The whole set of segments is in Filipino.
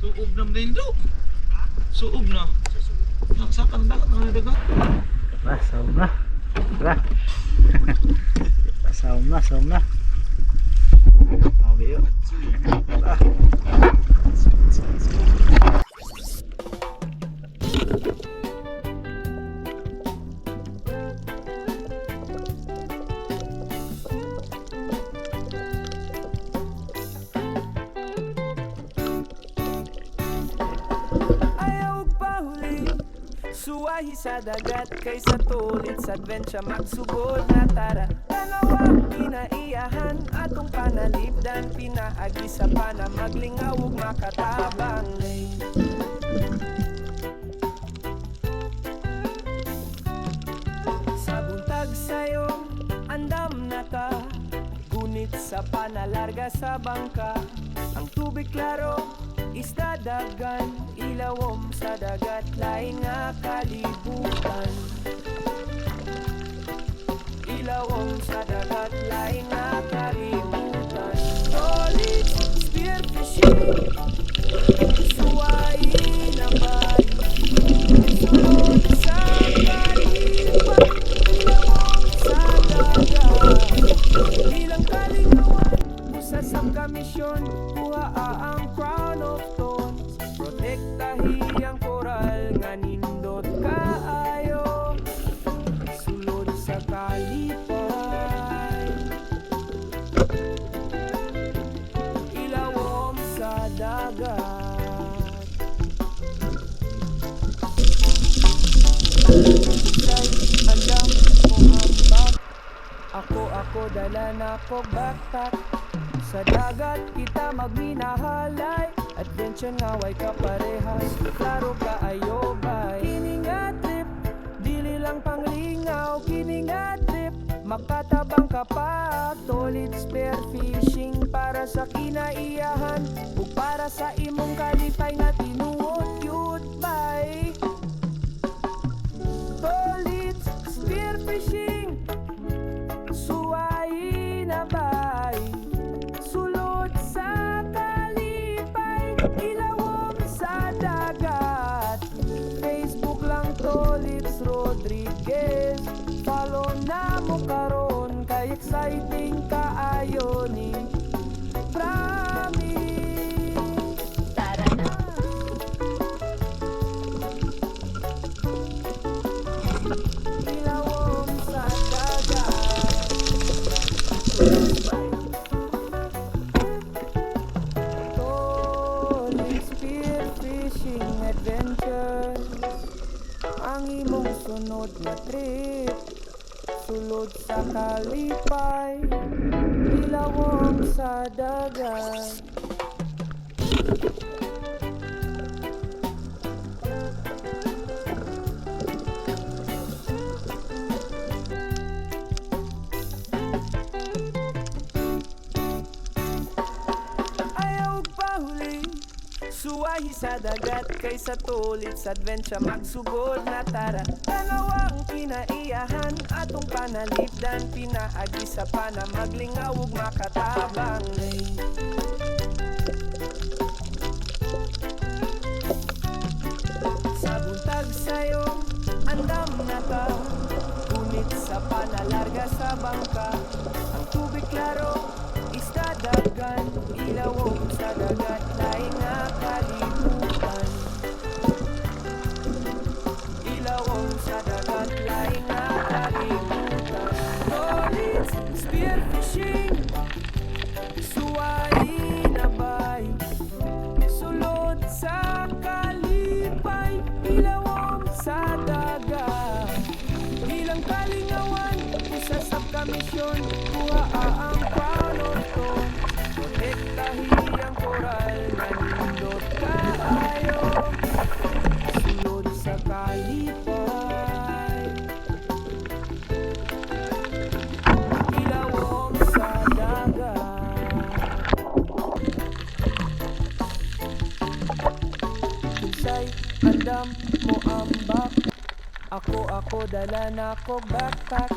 Suob na din do. Suob na. Saksak ang dagat dagat. Tara, na. Tara. na, saom na. Suwahi sa dagat Kaysa tulit sa adventure Magsugod na tara. Dalawang kinaiyahan Atong panalipdan Pinaagi sa pana Maglingawog makatabang. Lay Sa buntag sayo Andam na ta Gunit sa panalarga sa bangka. Ang tubig klaro Isda dagan Ilawom sa dagat Lain nga kalibutan. Ilawom sa dagat Lain nga kalibutan. Solid spearfishing Suway na bali Sulod sa kalibutan sa dagat. Bilang kalingawan Usa sa kamisyon Kuha ang crown kalipay. Ilawom sa dagat. Say, andam mo Ako, ako, dala na ko backpack. Sa dagat kita magminahalay Adventure nga way ka parehas. Klaro ka ayo bay Lang panglingaw Kini nga trip Makatabang ka pa Tolit spear fishing Para sa kinaiyahan. Ug para sa imong kalipay nga tinuot Yut bay Tolits Rodriguez. Follow na mo karon Kay exciting kaayo ni Promise. Tara na. Ilawom sa dagat Tolling spear fishing adventure Ang imong sunod na trip. Sulod sa kalipay Ilawom sa dagat Suwahi sa dagat Kaysa tulit sa adventure Magsugod na tara. Dalawang kinaiyahan Atong panalipdan Pinaagi sa pana Maglingawog makatabang. Lay Sa buntag sayo Andam na ka Ngunit sa panalarga sa bangka Andam mo ang back. Ako ako dala na ko backpack.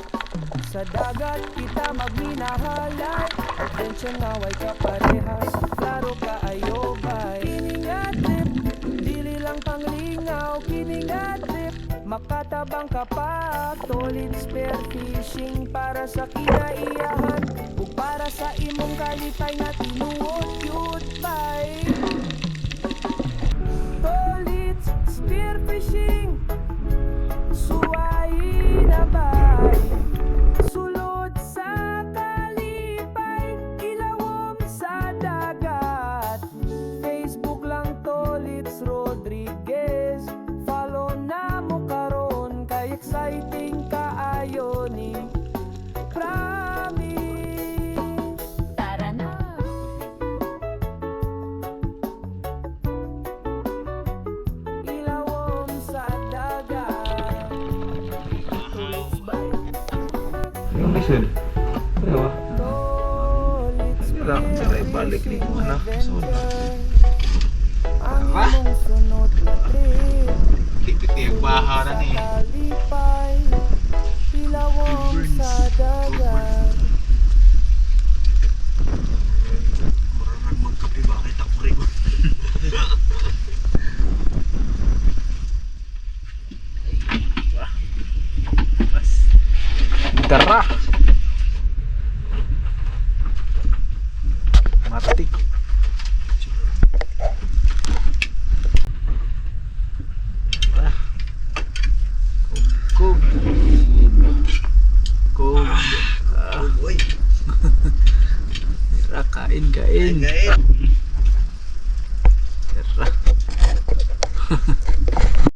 Sa dagat kita magminahalay. Adventure ngaway ka parehas. Klaro ka ayo bay Dili lang panglingaw. Kining Makatabang ka pa. Tulid spear fishing Para sa kinaiyahan. O para sa imong kalipay na tinuon Yung mission. Ano? Tolits Wala kang sila ibalik ni na. Sunod na. Ang sunod na trip Tipit-tipit baha na ni. Tara. Matik. Ah. Kug. Kug. Ah. Uy. Tara, kain, kain. Gain. Tara.